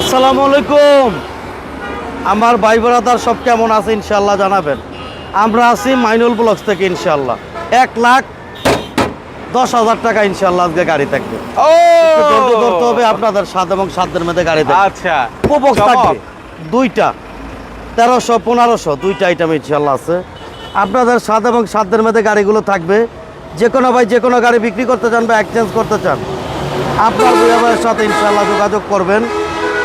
আসসালামু আলাইকুম। আমার ভাই ব্রাদার সব কেমন আছে ইনশাল্লাহ জানাবেন। আমরা আছি মাইনুল ব্লকস থেকে ইনশাল্লাহ এক লাখ দশ হাজার টাকা ইনশাল্লাহ আজকে গাড়ি থাকবে। ধরতে হবে আপনাদের সাত এবং সাতদের মধ্যে গাড়ি থাকবে। আচ্ছা। থাকবে। দুইটা। তেরোশো পনেরোশো দুইটা আইটেম ইনশাল্লাহ আছে। আপনাদের সাত এবং সাতদের মধ্যে গাড়িগুলো থাকবে। যে কোনো ভাই যে কোনো গাড়ি বিক্রি করতে চান বা এক্সচেঞ্জ করতে চান আপনার সাথে ইনশাল্লাহ যোগাযোগ করবেন।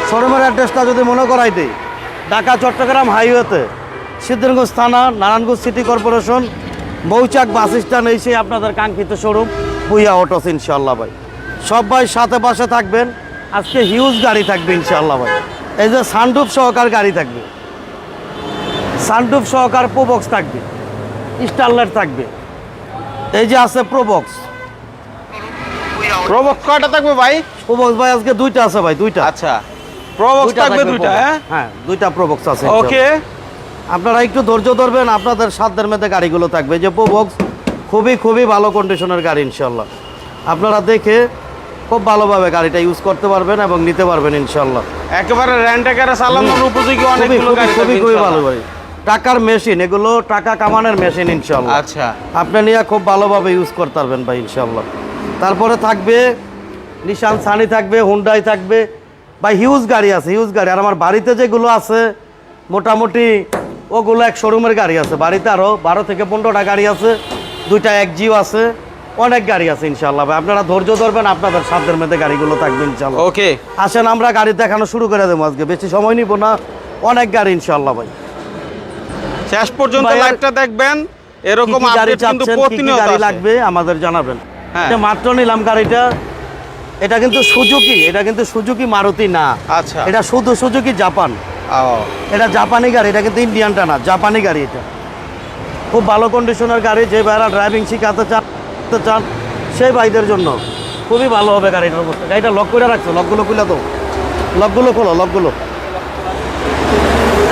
শোরুমের অ্যাড্রেসটা যদি মনে করাই দিই ঢাকা চট্টগ্রাম হাইওয়েতে সিদ্ধিরগঞ্জ থানা Narayanganj city corporation Mouchak bus stand এসে আপনাদের কাঙ্ক্ষিত শোরুম বুইয়া অটোস ইনশাল্লাহ ভাই। সব ভাই সাথে পাশে থাকবেন আজকে হিউজ গাড়ি থাকবে ইনশাল্লাহ ভাই। এই যে সানডুপ সহকার গাড়ি থাকবে। সানডুপ সহকার প্রোবক্স থাকবে স্টারলাইট থাকবে। এই যে আছে প্রোবক্স প্রবক কয়টা থাকবে ভাই? প্রোবক্স ভাই আজকে দুইটা আছে ভাই দুইটা। আচ্ছা। প্রবক দুইটা থাকবে দুইটা হ্যাঁ? হ্যাঁ দুইটা প্রোবক্স আছে ওকে আপনারা একটু ধৈর্য ধরবেন আপনাদের সাধ্যের মধ্যে গাড়িগুলো থাকবে। যে প্রোবক্স খুবই খুবই ভালো কন্ডিশনের গাড়ি ইনশাল্লাহ আপনারা দেখে খুব ভালোভাবে গাড়িটা ইউজ করতে পারবেন এবং নিতে পারবেন ইনশাল্লাহ একেবারে রেন্ট আকারে চালানোর উপযোগী অনেকগুলো গাড়ি খুবই খুবই। ভালো গাড়ি টাকার মেশিন এগুলো টাকা কামানোর মেশিন ইনশাল্লাহ আচ্ছা। আপনি নিয়ে খুব ভালোভাবে ইউজ করতে পারবেন ভাই ইনশাল্লাহ তারপরে থাকবে নিশান সানি থাকবে হুন্ডাই থাকবে বা হিউজ গাড়ি আছে হিউজ গাড়ি। আর আমার বাড়িতে যেগুলো আছে মোটামুটি ওগুলো এক শোরুমের গাড়ি আছে। বাড়িতে আরও বারো থেকে পনেরোটা গাড়ি আছে দুইটা এক জিও আছে অনেক গাড়ি আছে ইনশাল্লাহ ভাই। আপনারা ধৈর্য ধরবেন আপনাদের সাধ্যের মধ্যে গাড়িগুলো থাকবে ইনশাল্লাহ ওকে আসেন আমরা গাড়ি দেখানো শুরু করে দেবো আজকে। বেশি সময় নিব না অনেক গাড়ি ইনশাল্লাহ ভাই। শেষ পর্যন্ত লাইভটা দেখবেন এরকম আপডেট কিন্তু প্রতিনিয়ত গাড়ি লাগবে আমাদের জানাবেন। হ্যাঁ। মাত্র নিলাম গাড়িটা। এটা কিন্তু সুজুকি এটা কিন্তু সুজুকি মারুতি না। আচ্ছা। এটা শুধু সুজুকি জাপান। ও, এটা জাপানি গাড়ি এটা কিন্তু ইন্ডিয়ানটা না জাপানি গাড়ি এটা। খুব ভালো কন্ডিশনের গাড়ি যে ভাইরা ড্রাইভিং শিখাতে চান চান সেই ভাইদের জন্য। খুবই ভালো হবে গাড়িটার অবস্থা গাড়িটা লক করে রাখছো লকগুলো খুলে তো লকগুলো খোলো লকগুলো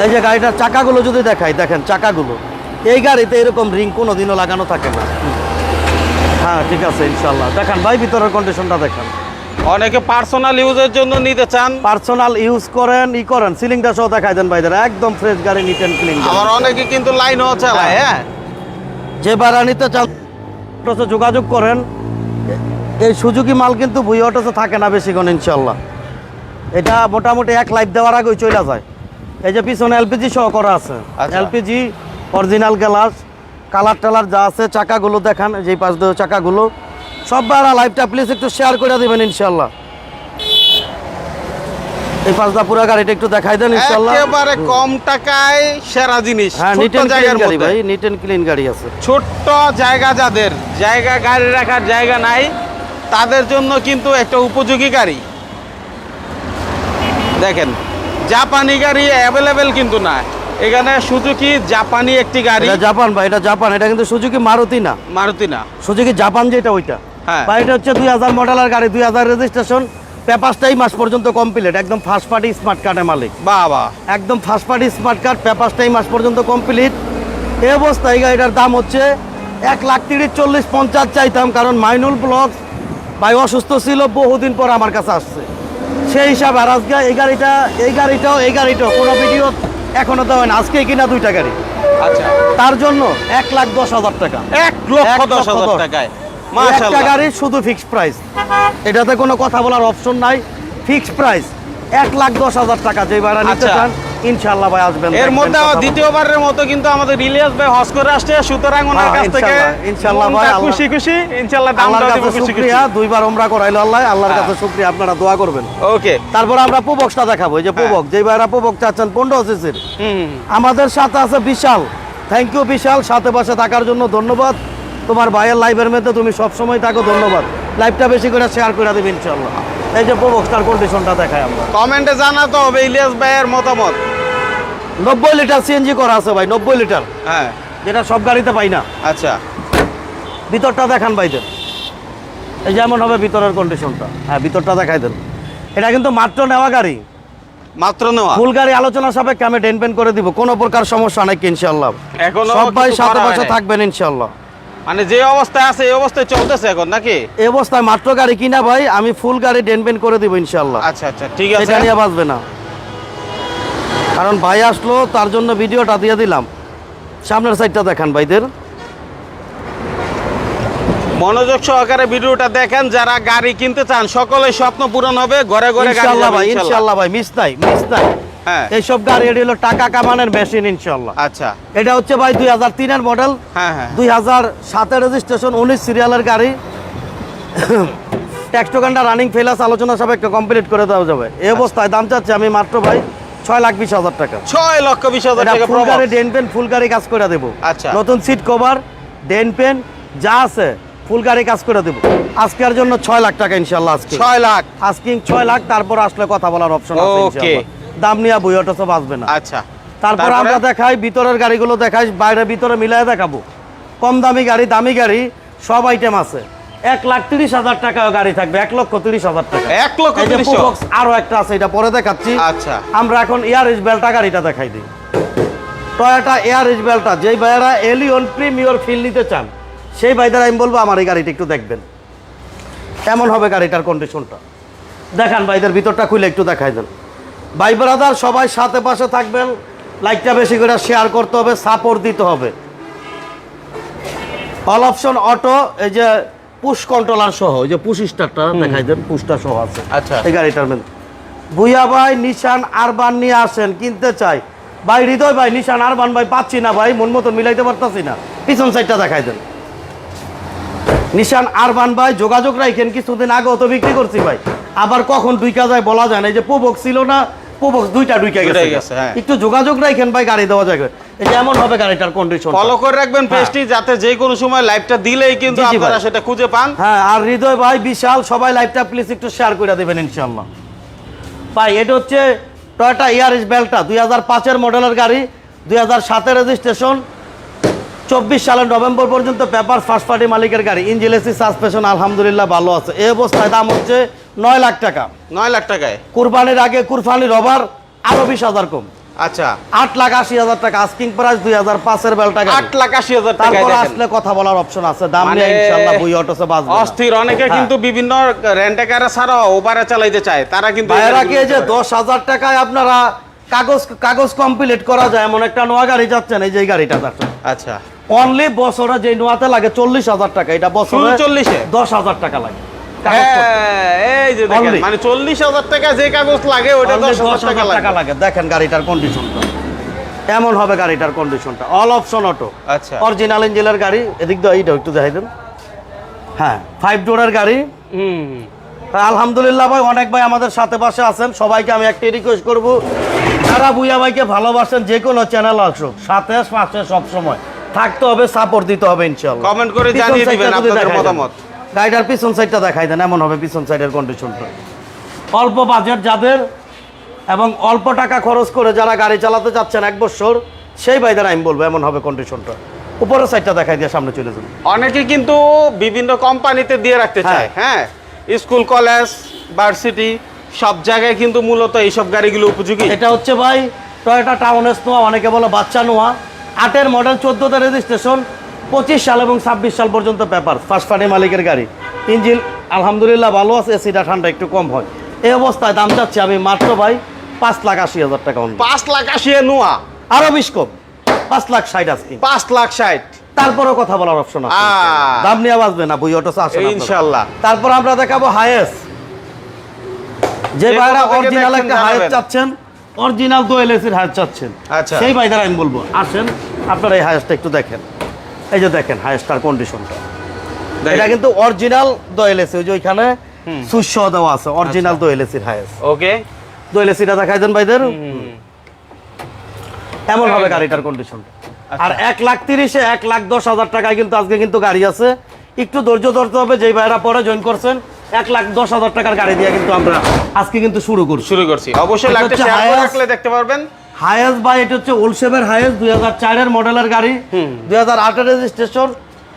এই যে গাড়িটার চাকাগুলো যদি দেখাই দেখেন চাকাগুলো। এই গাড়িতে এরকম রিং কোনো দিনও লাগানো থাকে না। হ্যাঁ ঠিক আছে ইনশাল্লাহ। দেখান ভাই ভিতরের কন্ডিশনটা দেখান। অনেকে পার্সোনাল ইউজের জন্য নিতে চান। পার্সোনাল ইউজ করেন ই করেন সিলিংটা সহ দেখাই দেন ভাইদের একদম ফ্রেশ গাড়ি অ্যান্ড ক্লিন আবার অনেকে কিন্তু লাইনও চালায় হ্যাঁ? যে ভাড়া নিতে চান যোগাযোগ করেন। এই সুজুকি মাল কিন্তু ভুই অটোসে থাকে না বেশিক্ষণ ইনশাল্লাহ এটা মোটামুটি এক লাইফ দেওয়ার আগেই চলে যায়। এই যে পিছনে এলপিজি সহ করা আছে। এলপিজি অরিজিনাল গ্লাস কালার টালার যা আছে চাকাগুলো দেখান যেই পাশ দিয়ে চাকাগুলো। সব ভাড়া লাইফটা প্লিজ একটু শেয়ার করে দেবেন ইনশাল্লাহ এই পুরো গাড়িটা একটু দেখাই দেন একেবারে কম টাকায় সেরা জিনিস হ্যাঁ অ্যান্ড জায়গার গাড়ি ভাই নিট অ্যান্ড ক্লিন গাড়ি আছে। ছোট্ট জায়গা যাদের জায়গা গাড়ি রাখার জায়গা নাই তাদের জন্য কিন্তু একটা উপযোগী গাড়ি। দেখেন জাপানি গাড়ি অ্যাভেলেবেল কিন্তু না। এখানে সুজুকি জাপানি একটি গাড়ি। জাপান ভাই এটা জাপান এটা কিন্তু সুজুকি মারুতি না। মারুতি না। সুজুকি জাপান যেটা ওইটা। হ্যাঁ। এটা হচ্ছে দুই হাজার মডেলের গাড়ি দুই হাজার রেজিস্ট্রেশন পেপারসটাই মাস পর্যন্ত কমপ্লিট একদম ফার্স্ট পার্টি স্মার্ট কার্ডের মালিক। বাবা। একদম ফার্স্ট পার্টি স্মার্ট কার্ড পেপারসটাই মাস পর্যন্ত কমপ্লিট এই অবস্থায় এই গাড়িটার দাম হচ্ছে এক লাখ তিরিশ চল্লিশ পঞ্চাশ চাইতাম কারণ মাইনুল ব্লক ভাই অসুস্থ ছিল বহুদিন পর আমার কাছে আসছে। সেই হিসাবে আর আজকে এই গাড়িটা এই গাড়িটাও এই গাড়িটাও কোনো ভিডিও এখনও দেওয়া হয় না আজকে কিনা দুইটা গাড়ি। আচ্ছা। তার জন্য এক লাখ দশ হাজার টাকা। এক লক্ষ দশ হাজার। টাকায়। একটা গাড়ির শুধু ফিক্সড প্রাইস এটাতে কোনো কথা বলার অপশন নাই। ফিক্সড প্রাইস এক লাখ দশ হাজার টাকা যে ভাড়া নিতে আচ্ছা। চান ইনশাল্লাহ ভাই আসবেন এর মধ্যে। দ্বিতীয়বারের মতো কিন্তু আমাদের ইলিয়াস ভাই হজ করে আসছে সুতরাং ওনার হ্যাঁ, কাছ থেকে ইনশাল্লাহ, ভাই, খুশি খুশি ইনশাল্লাহ আল্লাহর কাছে শুক্রিয়া দুইবার ওমরা করাইলো আল্লাহ আল্লাহর হ্যাঁ। কাছে শুক্রিয়া আপনারা দোয়া করবেন। ওকে। তারপর আমরা প্রবক্সটা দেখাবো এই যে হ্যাঁ। প্রবক যেই ভাইরা প্রবক চাচ্ছেন পনেরো সিসির। আমাদের সাথে আছে বিশাল। থ্যাংক ইউ বিশাল। সাথে পাশে থাকার জন্য ধন্যবাদ। তোমার ভাইয়ের লাইভের মধ্যে তুমি সব সময় থাকো ধন্যবাদ। লাইভটা বেশি করে শেয়ার করে দেবে ইনশাল্লাহ এই যে প্রবক্সটার কন্ডিশনটা দেখাই আমরা। কমেন্টে জানাতে হবে ইলিয়াস ভাইয়ের মতামত। নব্বই লিটার সিএনজি করা আছে ভাই নব্বই লিটার। হ্যাঁ। যেটা সব গাড়িতে পাই না। আচ্ছা। ভিতরটা দেখান ভাইদের এই যেমন হবে ভিতরের কন্ডিশনটা হ্যাঁ ভিতরটা দেখাই দেন। এটা কিন্তু মাত্র নেওয়া গাড়ি। মাত্র নেওয়া। ফুল গাড়ি আলোচনা সাপেক্ষে আমি টেন পেন করে দিব কোনো প্রকার সমস্যা নাই ইনশাল্লাহ এখন সবাই সাথে পাশে থাকবেন ইনশাল্লাহ মানে যে অবস্থায় আছে এই অবস্থায় চলতেছে এখন নাকি? এই অবস্থায় মাত্র গাড়ি কিনা ভাই আমি ফুল গাড়ি ডেনপেন করে দিব ইনশাল্লাহ আচ্ছা আচ্ছা ঠিক আছে। এটা নিয়ে বাঁচবে না। কারণ ভাই আসলো তার জন্য ভিডিওটা দিয়ে দিলাম। সামনের সাইডটা দেখান ভাইদের। মনোযোগ সহকারে ভিডিওটা দেখেন যারা গাড়ি কিনতে চান সকলের স্বপ্ন পূরণ হবে ঘরে ঘরে গাড়ি ইনশাল্লাহ ভাই। ইনশাল্লাহ ভাই মিস নাই মিস নাই। হ্যাঁ। এইসব গাড়ি এটি হলো টাকা কামানোর মেশিন ইনশাল্লাহ আচ্ছা। এটা হচ্ছে ভাই দুই হাজার তিনের মডেল। হ্যাঁ হ্যাঁ। দুই হাজার সাতের রেজিস্ট্রেশন উনিশ সিরিয়ালের গাড়ি। ট্যাক্স টোকানটা রানিং ফেলাস আলোচনা কমপ্লিট করে দেওয়া যাবে। এই অবস্থায় দাম চাচ্ছি আমি মাত্র ভাই ছয় লাখ বিশ হাজার টাকা। ছয় লক্ষ বিশ হাজার টাকা ফুল গাড়ি ডেন পেন ফুল গাড়ি কাজ করে দেবো। আচ্ছা। নতুন সিট কভার ডেন পেন যা আছে ফুল গাড়ি কাজ করে দেবো। আজকের জন্য ছয় লাখ টাকা ইনশাল্লাহ আজকে। ছয় লাখ। আজকিং ছয় লাখ তারপর আসলে কথা বলার অপশন আছে Okay. দাম নিয়ে বই অটো তো বাঁচবে না। আচ্ছা। তারপর আমরা দেখাই ভিতরের গাড়িগুলো দেখাই বাইরে ভিতরে মিলাই দেখাবো। কম দামি গাড়ি দামি গাড়ি সব আইটেম আছে। এক লাখ তিরিশ হাজার টাকা গাড়ি থাকবে এক লক্ষ তিরিশ হাজার টাকা। এক লক্ষ আরও একটা আছে এটা পরে দেখাচ্ছি। আচ্ছা। আমরা এখন এয়ার বেলটা গাড়িটা দেখাই দিই। টয়োটা এয়ার বেলটা যেই ভাইয়েরা এলিয়ন প্রিমিয়র ফিল নিতে চান সেই ভাইদের আমি বলব আমার এই গাড়িটা একটু দেখবেন। এমন হবে গাড়িটার কন্ডিশনটা দেখান ভাইদের ভিতরটা খুলে একটু দেখাই দেন। ভাই ব্রাদার সবাই সাথে পাশে থাকবেন। লাইকটা বেশি করে শেয়ার করতে হবে সাপোর্ট দিতে হবে। অল অপশন অটো এই যে পুশ কন্ট্রোলার সহ এই যে পুশ স্টারটা দেখাই দেন পুশটা সহ আছে। আচ্ছা। এই গাড়িটার মধ্যে। ভুইয়া ভাই নিশান আরবান নিয়ে আসেন কিনতে চাই। ভাই হৃদয় ভাই নিশান আরবান ভাই পাচ্ছি না ভাই মন মতো মিলাইতে পারতাছি না। পিছন সাইডটা দেখাই দেন। নিশান আরবান ভাই যোগাযোগ রাখেন কিছুদিন আগেও তো বিক্রি করছি ভাই। আবার কখন দুই কাজায় বলা যায় না এই যে পোবক ছিল না দুইটা গেছে গেছে, হ্যাঁ। একটু যোগাযোগ রাখেন ভাই গাড়ি দেওয়া যাবে এই হবে গাড়িটার কন্ডিশন ফলো করে রাখবেন পেজটি যাতে যে কোনো সময় লাইভটা দিলেই কিন্তু আপনারা সেটা খুঁজে পান। হ্যাঁ আর হৃদয় ভাই বিশাল সবাই লাইভটা প্লিজ একটু শেয়ার করে দেবেন ইনশাল্লাহ ভাই এটা হচ্ছে টয়টা ইয়ারিস বেলটা দুই হাজার পাঁচের মডেলের গাড়ি দুই হাজার সাতের রেজিস্ট্রেশন চব্বিশ সালের নভেম্বর পর্যন্ত পেপার ফার্স্ট পার্টি মালিকের গাড়ি ইঞ্জিলেসি সাসপেশন আলহামদুলিল্লাহ ভালো আছে। এই অবস্থায় দাম হচ্ছে নয় লাখ টাকা। নয় লাখ টাকায়? কুরবানির আগে কুরবানির রবার আরও বিশ হাজার কম। আচ্ছা। আট লাখ আশি হাজার টাকা আস্কিং প্রাইস দুই হাজার পাঁচের আট লাখ আশি হাজার আসলে কথা বলার অপশন আছে। দাম মানে নিয়ে ইনশাল্লাহ বই অটোসে বাঁচবে। অস্থির। অনেকে হ্যাঁ। কিন্তু বিভিন্ন রেন্টাকারে ছাড়াও ওভারে চালাইতে চায় তারা কিন্তু ভাইয়েরা কি যে দশ হাজার টাকায় আপনারা কাগজ কাগজ কমপ্লিট করা যায়? এমন একটা নোয়া গাড়ি যাচ্ছেন এই যে গাড়িটা যাচ্ছেন আচ্ছা। অনলি বছরে যে নোয়াতে লাগে চল্লিশ হাজার টাকা এটা বছরে শুধু 40 এ? দশ হাজার টাকা লাগে। হ্যাঁ, এই যে দেখেন। মানে চল্লিশ হাজার টাকা যে কাগজ লাগে ওটা দশ হাজার টাকা লাগে। দেখেন গাড়িটার কন্ডিশনটা এমন হবে গাড়িটার কন্ডিশনটা অল অপশন অটো আচ্ছা। অরিজিনাল ইঞ্জিনের গাড়ি। এদিক দিয়ে এইটা একটু দেখাই দেন। হ্যাঁ ফাইভ ডোরের গাড়ি। হুম। আলহামদুলিল্লাহ ভাই অনেক ভাই আমাদের সাথে পাশে আছেন। সবাইকে আমি একটা রিকোয়েস্ট করব যারা বুইয়া ভাইকে ভালোবাসেন যে কোনো চ্যানেল আসুক। সাথে পাশে সব সময় থাকতে হবে সাপোর্ট দিতে হবে ইনশাআল্লাহ। Comment করে জানিয়ে দিবেন আপনাদের মতামত। গাড়িটার পিছন সাইডটা দেখাই দেন এমন হবে পিছন সাইডের কন্ডিশনটা অল্প বাজেট যাদের এবং অল্প টাকা খরচ করে যারা গাড়ি চালাতে যাচ্ছেন এক বছর সেই ভাইদের আমি বলব এমন হবে কন্ডিশনটা উপরের সাইডটা দেখাই দিয়ে সামনে চলে যান। অনেকে কিন্তু বিভিন্ন কোম্পানিতে দিয়ে রাখতে চায় হ্যাঁ? স্কুল কলেজ ভার্সিটি সব জায়গায় কিন্তু মূলত এইসব গাড়িগুলো উপযোগী। এটা হচ্ছে ভাই টয়োটা টাউন নোয়া অনেকে বলে বাচ্চা নোয়া আটের মডেল চোদ্দোতে রেজিস্ট্রেশন পঁচিশ সাল এবং ছাব্বিশ সাল পর্যন্ত পেপার ফার্স্ট পার্টি মালিকের গাড়ি। ইঞ্জিন আলহামদুলিল্লাহ ভালো আছে এসিটা ঠান্ডা একটু কম হয়। এই অবস্থায় দাম চাচ্ছি আমি মাত্র ভাই পাঁচ লাখ আশি হাজার টাকা পাঁচ লাখ আশি নোয়া। আরও বিশ কম। পাঁচ লাখ ষাট আজকে। পাঁচ লাখ ষাট। তারপরও কথা বলার অপশন আছে। দাম নিয়ে বাঁচবে না বই অটো আসে ইনশাল্লাহ। তারপর আমরা দেখাবো হায়েস যে ভাইরা অরিজিনাল একটা হায়েস চাচ্ছেন অরিজিনাল দোয়েল এসির হায়েস চাচ্ছেন। আচ্ছা। সেই ভাইদের আমি বলব আসেন আপনারা এই হায়েসটা একটু দেখেন। এই যে দেখেন হায়েসটার কন্ডিশনটা এটা কিন্তু অরিজিনাল দোয়েল এসি ওই যে ওইখানে সহ দেওয়া আছে অরিজিনাল দোয়েল এসির হায়েস ওকে। দোয়েল এসিটা দেখাই দেন ভাইদের। এমন হবে গাড়িটার কন্ডিশনটা আচ্ছা। আর এক লাখ তিরিশে এক লাখ দশ হাজার টাকায় কিন্তু আজকে কিন্তু গাড়ি আছে। একটু ধৈর্য ধরতে হবে যেই ভাইরা পরে জয়েন করছেন এক লাখ দশ হাজার টাকার গাড়ি দিয়ে কিন্তু আমরা আজকে কিন্তু শুরু করছি। শুরু করছি। অবশ্যই এটা শেয়ার করে রাখলে দেখতে পারবেন। হায়েস বাই এটা হচ্ছে ওলসেভের হায়েস দুই হাজার চারের মডেলের গাড়ি। দুই হাজার আটের রেজিস্ট্রেশন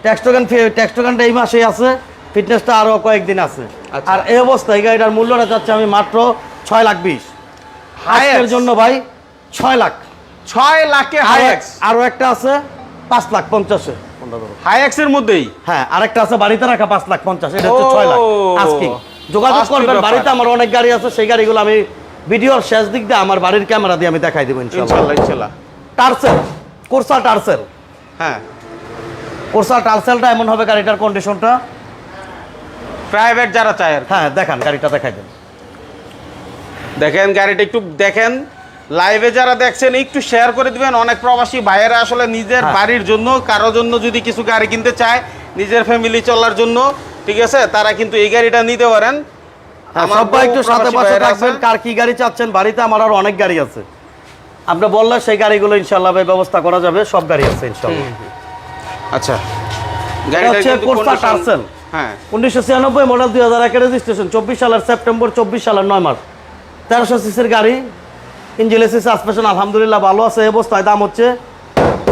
ট্যাক্সটোগান ট্যাক্সটোগানটা এই মাসেই আছে। ফিটনেসটা আরও কয়েকদিন আছে। আচ্ছা। আর এই অবস্থায় গাড়িটার মূল্যটা যাচ্ছে আমি মাত্র ছয় লাখ বিশ। Hiace। জন্য ভাই ছয় লাখ। ছয় লাখে আরও হাইএক্স আরও একটা আছে পাঁচ লাখ পঞ্চাশে। কোনটা এক্সের মধ্যেই? হ্যাঁ আরেকটা আছে বাড়িতে রাখা পাঁচ লাখ পঞ্চাশ এটা হচ্ছে ছয় লাখ। আজকিং যোগাযোগ করবেন বাড়িতে আমার অনেক গাড়ি আছে সেই গাড়িগুলো আমি ভিডিওর শেষ দিক দিয়ে আমার বাড়ির ক্যামেরা দিয়ে আমি দেখাই দেবো ইনশাল্লাহ। ইনশাল্লাহ ইনশাল্লাহ। টার্সেল কোর্সা টার্সেল হ্যাঁ। কোর্সা টার্সেলটা এমন হবে গাড়িটার কন্ডিশনটা প্রাইভেট যারা চায় হ্যাঁ দেখান গাড়িটা দেখাই দেন। দেখেন গাড়িটা একটু দেখেন। লাইভে যারা দেখছেন একটু শেয়ার করে দিবেন। অনেক প্রবাসী ভাইয়েরা আসলে নিজের হ্যাঁ। বাড়ির জন্য কারোর জন্য যদি কিছু গাড়ি কিনতে চায় নিজের ফ্যামিলি চলার জন্য ঠিক আছে? তারা কিন্তু এই গাড়িটা নিতে পারেন। হ্যাঁ, সবাই একটু সাথে পাশে থাকবেন। কার কি গাড়ি চাচ্ছেন? বাড়িতে আমার আর অনেক গাড়ি আছে। আপনি বললে সেই গাড়িগুলো ইনশাল্লাহ ব্যবস্থা করা যাবে। সব গাড়ি আছে ইনশাল্লাহ আচ্ছা। হ্যাঁ। উনিশশো ছিয়ানব্বই মডেল দুই হাজার একের রেজিস্ট্রেশন চব্বিশ সালের সেপ্টেম্বর চব্বিশ সালের নয় মাস তেরোশো সিসির গাড়ি ইঞ্জিল এসি সাসপেশন আলহামদুলিল্লাহ ভালো আছে এই অবস্থায় দাম হচ্ছে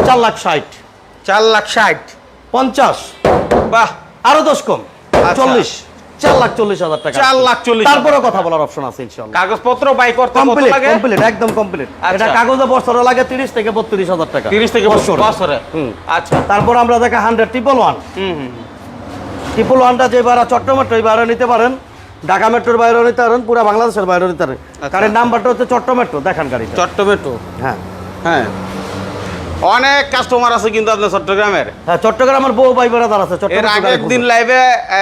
চার লাখ ষাট। চার লাখ ষাট। পঞ্চাশ। বাহ। আরও দশ কম। আচ্ছা। চল্লিশ। চার লাখ চল্লিশ হাজার টাকা। চার লাখ চল্লিশ তারপরে কথা বলার অপশন আছে ইনশাল্লাহ কাগজপত্র বাই করতে কত কমপ্লিট লাগে? কমপ্লিট একদম কমপ্লিট আচ্ছা। এটা কাগজে বছরে লাগে তিরিশ থেকে বত্রিশ হাজার টাকা। তিরিশ থেকে বছরে। বছরে। হুম। আচ্ছা। তারপর আমরা দেখা হান্ড্রেড ট্রিপল ওয়ান ট্রিপল ওয়ানটা যে ভাড়া চট্টমেট্রো এই ভাড়া নিতে পারেন। ঢাকা মেট্রোর বাইরে নিতে পারেন পুরো বাংলাদেশের বাইরে নিতে পারেন। গাড়ির নাম্বারটা হচ্ছে চট্ট মেট্রো দেখান গাড়িটা। চট্টমেটো হ্যাঁ। হ্যাঁ। অনেক কাস্টমার আছে কিন্তু আপনার চট্টগ্রামের। হ্যাঁ চট্টগ্রামের বউ ভাই বেড়াদার আছে এর চট্টগ্রাম আগে একদিন লাইভে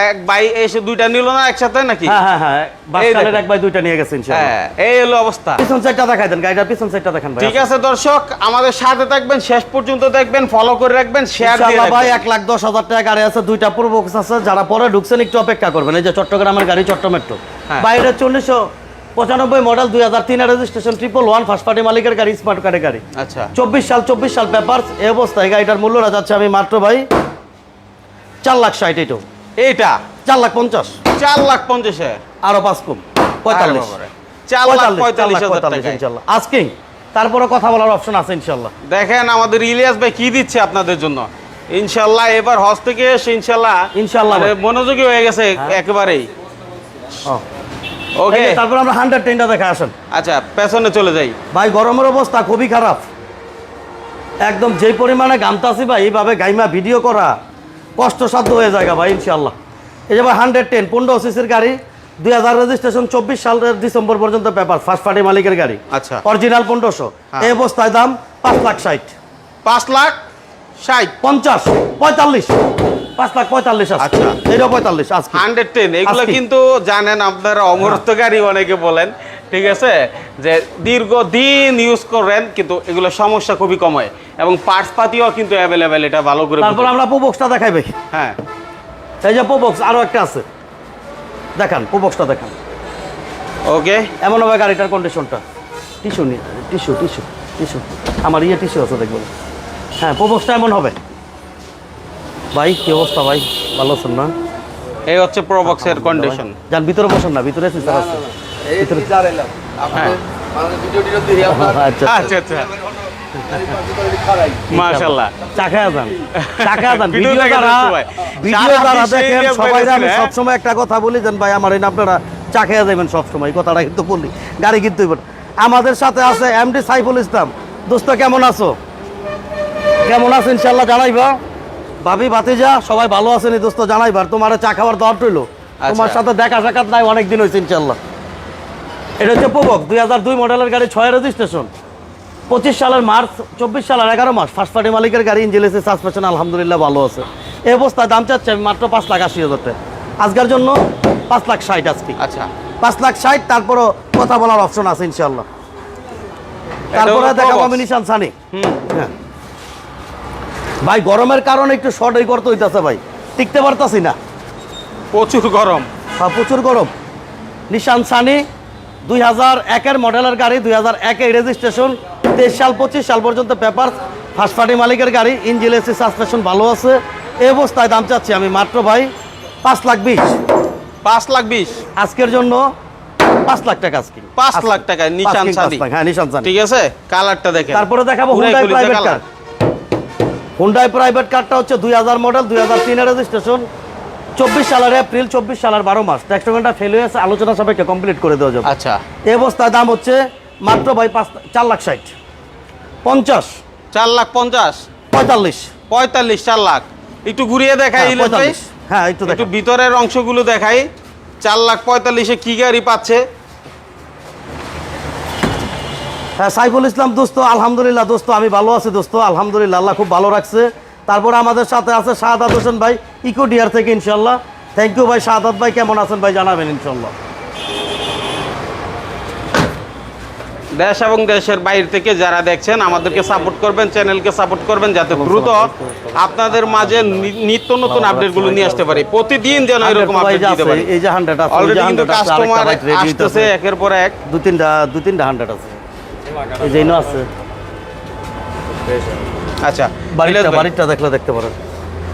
এক ভাই এসে দুইটা নিল না একসাথে নাকি? হ্যাঁ হ্যাঁ হ্যাঁ বাসকালের। এক ভাই দুইটা নিয়ে গেছে ইনশাআল্লাহ। হ্যাঁ এই হলো অবস্থা। পিছন সাইডটা দেখাই দেন গাড়িটার পিছন সাইডটা দেখান ভাই। ঠিক আছে দর্শক আমাদের সাথে থাকবেন শেষ পর্যন্ত দেখবেন ফলো করে রাখবেন শেয়ার দিয়ে ইনশাআল্লাহ ভাই রাখবেন। এক লাখ দশ হাজার টাকা গাড়ি আছে দুইটা পূর্ব বক্স আছে যারা পরে ঢুকছেন একটু অপেক্ষা করবেন। এই যে চট্টগ্রামের গাড়ি চট্টমেট্রো হ্যাঁ। বাইরে চল্লিশশো পঁচানব্বই মডেল দুই হাজার তিনের registration triple one first party মালিকের গাড়ি স্মার্ট কার্ডের গাড়ি। আচ্ছা। চব্বিশ সাল চব্বিশ সাল পেপার এই অবস্থায় গাড়িটার মূল্যটা যাচ্ছে আমি মাত্র ভাই চার লাখ ষাট এইটু। এইটা? চার লাখ পঞ্চাশ। চার লাখ পঞ্চাশে? আরও পাঁচ কম। পঁয়তাল্লিশ। চার লাখ পঁয়তাল্লিশ হাজার ইনশাল্লাহ। তারপরে কথা বলার অপশন আছে ইনশাল্লাহ। দেখেন আমাদের ইলিয়াস ভাই কি দিচ্ছে আপনাদের জন্য। ইনশাল্লাহ এবার হজ থেকে ইনশাল্লাহ ইনশাল্লাহ মানে মনোযোগী হয়ে গেছে একেবারেই। ও। ওকে। তারপর আমরা হান্ড্রেড টেনটা দেখে আসেন। আচ্ছা পেছনে চলে যাই। ভাই গরমের অবস্থা খুবই খারাপ। একদম যে পরিমাণে গামতাছি ভাই এইভাবে গাইমা ভিডিও করা কষ্টসাধ্য হয়ে যায় ভাই ইনশাল্লাহ এই যে ভাই হান্ড্রেড টেন পনেরো সিসির গাড়ি দুই হাজার রেজিস্ট্রেশন চব্বিশ সালের ডিসেম্বর পর্যন্ত পেপার ফার্স্ট পার্টি মালিকের গাড়ি। আচ্ছা। অরিজিনাল পনেরোশো। হ্যাঁ। এই অবস্থায় দাম পাঁচ লাখ ষাট। পাঁচ লাখ ষাট। পঞ্চাশ পঁয়তাল্লিশ। পাঁচ লাখ পঁয়তাল্লিশ আচ্ছা। এইটাও পঁয়তাল্লিশ আজকে। হান্ড্রেড টেন এগুলো কিন্তু জানেন আপনারা অমরত্ব গাড়ি অনেকে বলেন ঠিক আছে? যে দীর্ঘদিন ইউজ করেন কিন্তু এগুলো সমস্যা খুবই কম হয়। এবং পার্টস পাতিও কিন্তু অ্যাভেলেবেল এটা ভালো করে তারপর আমরা পোবক্সটা দেখাই ভাই হ্যাঁ। এই যে পোবক্স আরও একটা আছে। দেখান পোবক্সটা দেখান। ওকে এমন হবে গাড়িটার কন্ডিশনটা টিস্যু নি টিস্যু টিস্যু টিস্যু আমার ইয়ে টিস্যু আছে দেখবেন। হ্যাঁ প্রবক্সটা এমন হবে। ভাই কি অবস্থা ভাই? ভালো আছেন না? এই হচ্ছে প্রবক্সের কন্ডিশন যান ভিতরে বসেন না ভিতরে স্যার আছে। মানে ভিডিও টিডিও দিয়ে আপনার আচ্ছা আচ্ছা। আচ্ছা মাশাআল্লাহ। যান যান। ভিডিও সবাই। ভিডিও সারা দেখেন সবাই আমি হ্যাঁ? সবসময় একটা কথা বলি দেন ভাই আমার এই না আপনারা চা খেয়ে যাবেন সবসময় এই কথাটা কিন্তু বলি। গাড়ি কিন্তু আমাদের সাথে আছে এমডি সাইফুল ইসলাম। দোস্ত কেমন আছো? কেমন আছো ইনশাল্লাহ জানাইবা। ভাবি ভাতিজা সবাই ভালো আছেন দোস্ত জানাইবার। তোমার চা খাওয়ার দর রইল। তোমার আচ্ছা। সাথে দেখা সাক্ষাৎ নাই অনেক দিন হয়েছে ইনশাল্লাহ এটা হচ্ছে প্রবক দুই হাজার দুই মডেলের গাড়ি ছয় রেজিস্ট্রেশন। পঁচিশ সালের মার্চ চব্বিশ সালের এগারো মাস ফার্স্ট পার্টি মালিকের গাড়ি ইঞ্জিল এসে সাসপেশন আলহামদুলিল্লাহ ভালো আছে। এই অবস্থায় দাম চাচ্ছে আমি মাত্র পাঁচ লাখ আশি হাজার টাকা। আজকের জন্য পাঁচ লাখ ষাট আজকে। আচ্ছা। পাঁচ লাখ ষাট তারপরও কথা বলার অপশন আছে ইনশাল্লাহ তারপরে দেখাবো আমি নিশান সানি। হুম। হ্যাঁ। ভাই গরমের কারণে একটু শর্ট এই করতে হইতাছে ভাই। টিকতে পারতাছি না। প্রচুর গরম। হ্যাঁ প্রচুর গরম। নিশান সানি দুই হাজার একের মডেলের গাড়ি দুই হাজার একে রেজিস্ট্রেশন তেইশ সাল পঁচিশ সাল পর্যন্ত পেপার ফার্স্ট পার্টি মালিকের গাড়ি ইঞ্জিল এসি সাসপেশন ভালো আছে। এই অবস্থায় দাম চাচ্ছি আমি মাত্র ভাই পাঁচ লাখ বিশ। পাঁচ লাখ বিশ। আজকের জন্য পাঁচ লাখ টাকা আজকে। পাঁচ লাখ টাকায় নিশান সানি। হ্যাঁ নিশান ঠিক আছে? কালারটা দেখে তারপরে দেখাবো Hyundai private car Hyundai private কারটা হচ্ছে দুই হাজার মডেল দুই হাজার তিনের রেজিস্ট্রেশন চব্বিশ সালের এপ্রিল চব্বিশ সালের বারো মাস। ট্যাক্সটোমেন্টটা ফেল হয়েছে আলোচনা সাপেক্ষে কমপ্লিট করে দেওয়া যাবে। আচ্ছা। এই অবস্থায় দাম হচ্ছে মাত্র ভাই পাঁচ চার লাখ ষাট। পঞ্চাশ। চার লাখ পঞ্চাশ? পঁয়তাল্লিশ। পঁয়তাল্লিশ চার লাখ। একটু ঘুরিয়ে দেখাই হ্যাঁ, ইলিয়াস ভাই 45 হ্যাঁ একটু একটু ভিতরের অংশগুলো দেখাই। চার লাখ পঁয়তাল্লিশে কি গাড়ি পাচ্ছে? হ্যাঁ সাইফুল ইসলাম দোস্ত আলহামদুলিল্লাহ দোস্ত আমি ভালো আছি দোস্ত আলহামদুলিল্লাহ আল্লাহ খুব ভালো রাখছে। তারপর আমাদের সাথে আছে শাহাদাত হোসেন ভাই ইকো ডিয়ার থেকে ইনশাল্লাহ থ্যাংক ইউ ভাই শাহাদাত ভাই কেমন আছেন ভাই জানাবেন ইনশাল্লাহ দেশ এবং দেশের বাইরে থেকে যারা দেখছেন আমাদেরকে সাপোর্ট করবেন চ্যানেলকে সাপোর্ট করবেন যাতে দ্রুত আপনাদের মাঝে নিত্য নতুন আপডেটগুলো নিয়ে আসতে পারি। প্রতিদিন যেন এরকম আপডেট দিতে পারি। এই যে হান্ড্রেড আছে অলরেডি কিন্তু কাস্টমার আসতেছে একের পর এক। দু তিনটা দু তিনটা হান্ড্রেড আছে। এই যে আছে। আচ্ছা বাড়িটা বাড়িটা দেখলে দেখতে পারেন।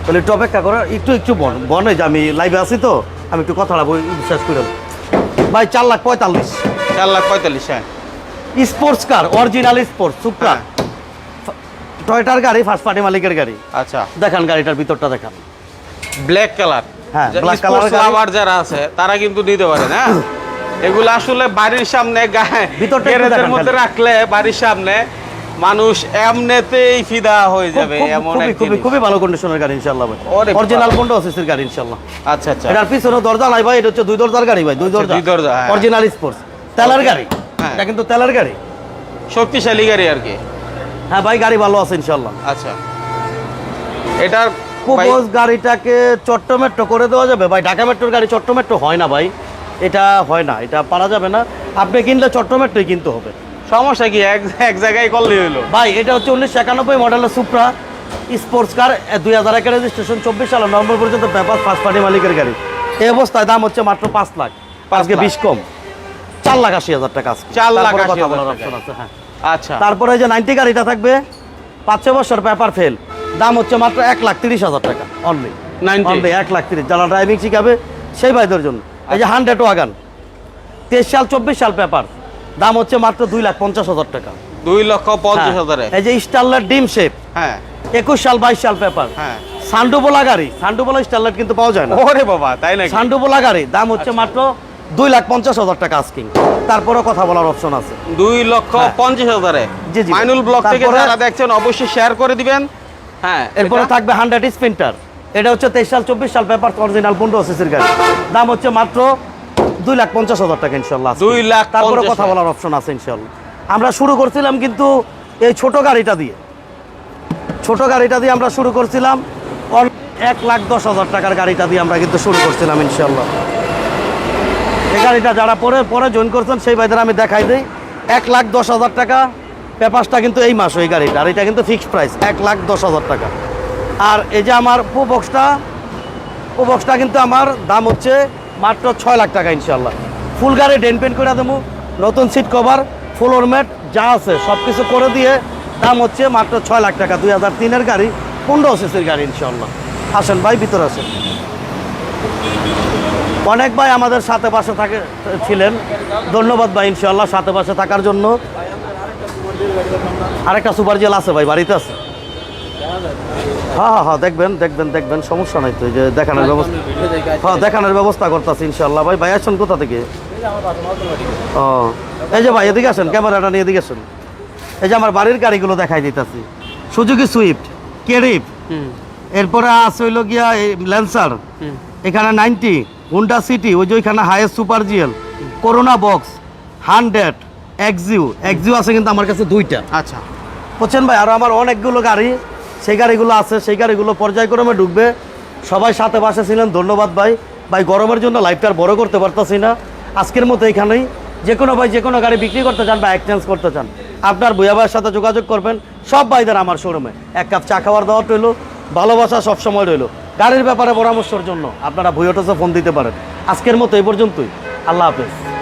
তাহলে একটু অপেক্ষা করো একটু একটু বন। বনে যে আমি লাইভে আছি তো আমি একটু কথাটা বই বিশ্বাস করে। ভাই চার লাখ পঁয়তাল্লিশ। চার লাখ পঁয়তাল্লিশ হ্যাঁ। Sports car original sports Supra. হ্যাঁ। টয়টার গাড়ি ফার্স্ট পার্টি মালিকের গাড়ি। আচ্ছা। দেখান গাড়িটার ভিতরটা দেখান। ব্ল্যাক কালার হ্যাঁ, colour গাড়ি। যারা আছে তারা কিন্তু নিতে পারে না এগুলো আসলে বাড়ির সামনে গ্যারেজের মধ্যে রাখলে বাড়ির সামনে মানুষ এমনিতেই ফিদা হয়ে যাবে এমন খুবই খুবই ভালো কন্ডিশনের গাড়ি ইনশাল্লাহ ভাই। অরিজিনাল বাবা। পনেরো সিসির গাড়ি ইনশাল্লাহ আচ্ছা আচ্ছা। এটার পিছনে দরজা নাই ভাই এটা হচ্ছে দুই দরজার গাড়ি ভাই দুই দরজা। দুই দরজা, হ্যাঁ। অরিজিনাল স্পোর্টস তেলের গাড়ি। হ্যাঁ। এটা কিন্তু তেলের গাড়ি। শক্তিশালী গাড়ি আর কি। হ্যাঁ ভাই গাড়ি ভালো আছে ইনশাল্লাহ আচ্ছা। এটার ভাই- গাড়িটাকে চট্ট মেট্রো করে দেওয়া যাবে। ভাই ঢাকা মেট্রোর গাড়ি চট্ট মেট্রো হয় না ভাই। এটা হয় না এটা পারা যাবে না। আপনি কিনলে চট্ট মেট্রোই কিনতে হবে। সমস্যা কি? এক এক জায়গায় করলে হইল। ভাই এটা হচ্ছে উনিশশো একানব্বই মডেলের সুপ্রা স্পোর্টস কার দুই হাজার একের রেজিস্ট্রেশন চব্বিশ সালে নভেম্বর পর্যন্ত ব্যাপার ফার্স্ট পার্টি মালিকের গাড়ি। এই অবস্থায় দাম হচ্ছে মাত্র পাঁচ লাখ। পাঁচ আজকে। বিশ কম। চার লাখ আশি হাজার টাকা চার লাখ কথা বলার টাকা। আছে, হ্যাঁ। আচ্ছা। তারপরে যে নাইনটি গাড়িটা থাকবে পাঁচ ছয় বছর পেপার ফেল দাম হচ্ছে মাত্র এক লাখ তিরিশ হাজার টাকা অনলি 90? অনলি এক লাখ তিরিশ। যারা ড্রাইভিং শিখাবে সেই ভাইদের জন্য। এই যে হান্ড্রেড ওয়াগান তেইশ সাল চব্বিশ সাল পেপার দাম হচ্ছে মাত্র দুই লাখ পঞ্চাশ হাজার টাকা। দুই লক্ষ পঞ্চাশ হ্যাঁ। হাজারে। এই যে স্টারলাইট ডিম শেপ হ্যাঁ। একুশ সাল বাইশ সাল পেপার হ্যাঁ। সান্ডুবোলা গাড়ি সান্ডুবোলা স্টারলাইট কিন্তু পাওয়া যায় না। ওরে বাবা তাই নাকি? সান্ডুবোলা গাড়ি দাম আচ্ছা। হচ্ছে মাত্র দুই লাখ পঞ্চাশ হাজার টাকা আস্কিং তারপরেও কথা বলার অপশন আছে। দুই লক্ষ হ্যাঁ। পঞ্চাশ হাজারে। জি, জি। মাইনুল ব্লগ থেকে যারা দেখছেন অবশ্যই শেয়ার করে দিবেন। হ্যাঁ এরপরে থাকবে হান্ড্রেড স্পিন্টার এটা হচ্ছে তেইশ সাল চব্বিশ সাল পেপার অরিজিনাল পনেরো সিসির গাড়ি দাম হচ্ছে মাত্র দুই লাখ পঞ্চাশ হাজার টাকা ইনশাল্লাহ দুই লাখ তারপরে কথা বলার অপশন আছে ইনশাল্লাহ। আমরা শুরু করছিলাম কিন্তু এই ছোট গাড়িটা দিয়ে। ছোট গাড়িটা দিয়ে আমরা শুরু করছিলাম এক লাখ দশ হাজার টাকার গাড়িটা দিয়ে আমরা কিন্তু শুরু করছিলাম ইনশাল্লাহ। এই গাড়িটা যারা পরে পরে জয়েন করছেন সেই ভাইদের আমি দেখাই দিই। এক লাখ দশ হাজার টাকা পেপারসটা কিন্তু এই মাস ওই গাড়িটা আর এটা কিন্তু ফিক্সড প্রাইস এক লাখ দশ হাজার টাকা। আর এই যে আমার পো বক্সটা পো বক্সটা কিন্তু আমার দাম হচ্ছে মাত্র ছয় লাখ টাকা ইনশাল্লাহ ফুল গাড়ি ডেন পেন্ট করে দেবো, নতুন সিট কভার ফ্লোর ম্যাট যা আছে সব কিছু করে দিয়ে দাম হচ্ছে মাত্র ছয় লাখ টাকা, দুই হাজার তিনের গাড়ি, পনেরো সিসির গাড়ি ইনশাল্লাহ আসেন ভাই, ভিতরে আসেন। অনেক ভাই আমাদের সাথে পাশে থাকে, ছিলেন। ধন্যবাদ ভাই ইনশাল্লাহ সাথে পাশে থাকার জন্য। আরেকটা সুপার জেল আছে ভাই, বাড়িতে আছে? হ্যাঁ হ্যাঁ হ্যাঁ দেখবেন দেখবেন দেখবেন সমস্যা নাই তো এই যে দেখানোর ব্যবস্থা হ্যাঁ দেখানোর ব্যবস্থা করতেছি ইনশাল্লাহ ভাই ভাই আসছেন কোথা থেকে? ও এই যে ভাই এদিকে আসেন ক্যামেরাটা নিয়ে এদিকে আসেন। এই যে আমার বাড়ির গাড়িগুলো দেখাই দিতেছি। সুজুকি সুইফট কেরিপ এরপরে আছে হইল গিয়া এই ল্যান্সার। এখানে নাইনটি হুন্ডা সিটি ওই যে ওইখানে highest super G L Corona box hundred axio. Axio আছে কিন্তু আমার কাছে দুইটা। আচ্ছা। বুঝছেন ভাই আরও আমার অনেকগুলো গাড়ি সেই গাড়িগুলো আছে, সেই গাড়িগুলো পর্যায়ক্রমে ঢুকবে। সবাই সাথে বাসে ছিলেন, ধন্যবাদ ভাই। ভাই, গরমের জন্য লাইফটা আর বড় করতে পারতাছি না। আজকের মতো এখানেই। যে কোনো ভাই, যে কোনো গাড়ি বিক্রি করতে চান বা এক্সচেঞ্জ করতে চান, আপনার বইয়া ভাইয়ের সাথে যোগাযোগ করবেন। সব ভাইদের আমার শোরুমে এক কাপ চা খাওয়ার দাওয়াত রইল। ভালোবাসা সবসময় রইল। গাড়ির ব্যাপারে পরামর্শের জন্য আপনারা ভুইওটোসে ফোন দিতে পারেন। আজকের মতো এই পর্যন্তই। আল্লাহ হাফেজ।